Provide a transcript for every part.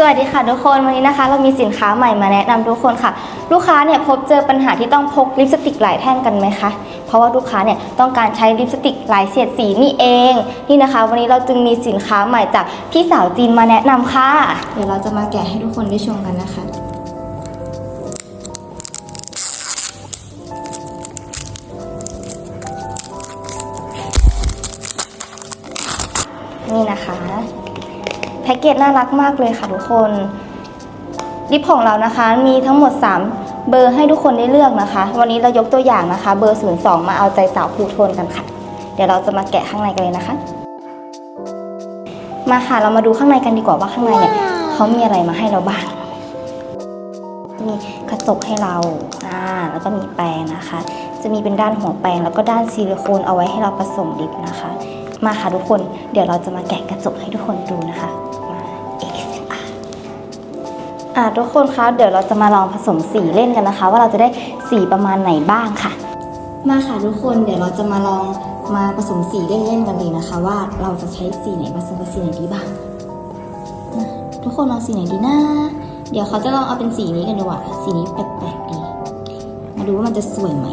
สวัสดีค่ะทุกคนวันนี้นะคะ เรามีสินค้าใหม่มาแนะนำทุกคนค่ะ ลูกค้าเนี่ยพบเจอปัญหาที่ต้องพกลิปสติกหลายแท่งกันไหมคะเพราะว่าลูกค้าเนี่ยต้องการใช้ลิปสติกหลายเฉดสีนี่เองนี่นะคะ วันนี้เราจึงมีสินค้าใหม่จากพี่สาวจีนมาแนะนำค่ะเดี๋ยวเราจะมาแกะให้ทุกคนได้ชมกันนะคะนี่นะคะ พ็กเกจน่ารักมากเลยค่ะทุกคนลิปของเรานะคะมีทั้งหมด 3 เบอร์ให้ทุกคนได้เลือกนะคะ วันนี้เรายกตัวอย่างนะคะ เบอร์ 02 มาเอาใจสาวภูโทนกันค่ะ เดี๋ยวเราจะมาแกะข้างในกันเลยนะคะ มาค่ะเรามาดูข้างในกันดีกว่าว่าข้างในเนี่ยเขามีอะไรมาให้เราบ้าง มีกระจกให้เราอ่าแล้วก็มีแปรงนะคะ จะมีเป็นด้านหัวแปรงแล้วก็ด้านซิลิโคนเอาไว้ให้เราผสมลิปนะคะ มาค่ะทุกคน เดี๋ยวเราจะมาแกะกระจกให้ทุกคนดูนะคะมา ASMR อ่าทุกคนคะเดี๋ยวเราจะมาลองผสมสีเล่นกันนะคะ ว่าเราจะได้สีประมาณไหนบ้างค่ะ มาค่ะทุกคนเดี๋ยวเราจะมาลองมาผสมสีเล่นๆกันเลยนะคะ ว่าเราจะใช้สีไหนผสมกับสีไหนดีบ้างทุกคนลองสีไหนดีนะ เดี๋ยวเขาจะลองเอาเป็นสีนี้กันดีกว่าสีนี้แปลกๆดี มาดูว่ามันจะสวยไหม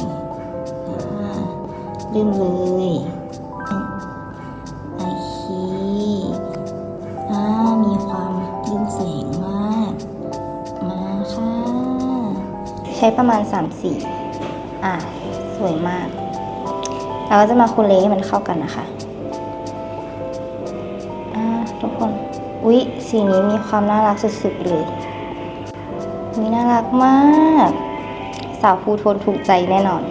เริ่มเลย ใช้ประมาณ3สีอ่าสวยมาก เราก็จะมาคูเลให้มันเข้ากันนะคะ อ่า ทุกคน อุ๊ย สีนี้มีความน่ารักสุดๆเลยนี่น่ารักมาก สาวภูโทนถูกใจแน่นอน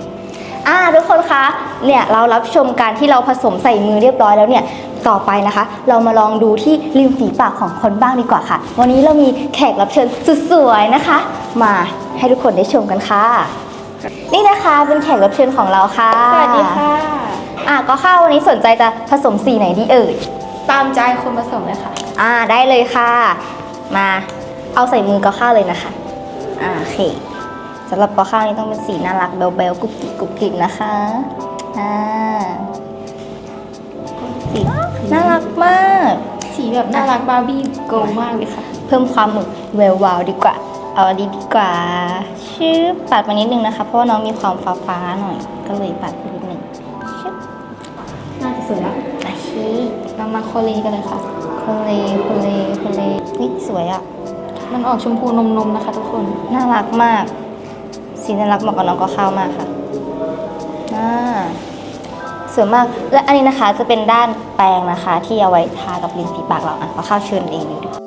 อ่าทุกคนคะ เนี่ยเรารับชมการที่เราผสมใส่มือเรียบร้อยแล้วเนี่ย ต่อไปนะคะ เรามาลองดูที่ริมฝีปากของคนบ้างดีกว่าค่ะ วันนี้เรามีแขกรับเชิญสุดสวยนะคะ มาให้ทุกคนได้ชมกันค่ะ นี่นะคะเป็นแขกรับเชิญของเราค่ะสวัสดีค่ะอะก็เข้าวันนี้สนใจจะผสมสีไหนดีเอ่ยตามใจคนผสมเลยค่ะ อ่าได้เลยค่ะ มาเอาใส่มือก็ข้าวเลยนะคะอ่าโอเคสำหรับก็ข้าวนี้ต้องเป็นสีน่ารักเบลๆกุ๊กกิ๊กกุ๊กกิ๊กนะคะอ่า สีน่ารักมาก สีแบบน่ารักบาร์บี้โกลมากเลยค่ะ เพิ่มความหมึกแวววาวดีกว่า เอาอันนี้ดีกว่า ชื่อปัดมานิดนึงนะคะ เพราะว่าน้องมีความฟ้าฟ้าๆหน่อย ก็เลยปัดไปนิดนึงชึบน่าจะสวยแล้วโอเคเรามาโคเลกันเลยค่ะ โคเลโคเลโคเลเฮ้ยสวยอะ มันออกชมพูนมๆนะคะทุกคน น่ารักมาก สีน่ารักเหมาะกับน้องก็เข้าวมากค่ะ อ่า สวยมากและอันนี้นะคะจะเป็นด้านแปรงนะคะ ที่เอาไว้ทากับริมฝีปากเราอะก็เข้าเชิญเองเลยดีกว่า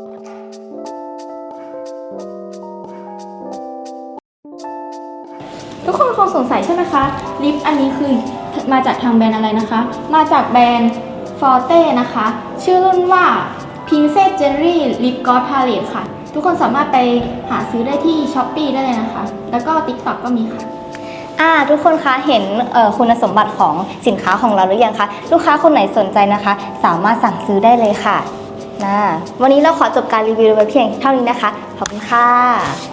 ทุกคนคงสงสัยใช่ไหมคะลิปอันนี้คือมาจากทางแบรนด์อะไรนะคะ มาจากแบรนด์ฟอร์เต้นะคะ ชื่อรุ่นว่า Princess Jelly Lip Gloss Palette ค่ะ ทุกคนสามารถไปหาซื้อได้ที่ s h อ p e e ได้เลยนะคะ แล้วก็ TikTok ก็มีค่ะ อ่าทุกคนคะเห็นคุณสมบัติของสินค้าของเราหรือยังคะลูกค้าคนไหนสนใจนะคะ สามารถสั่งซื้อได้เลยค่ะนะวันนี้เราขอจบการรีวิวไว้เพียงเท่านี้นะคะ ขอบคุณค่ะ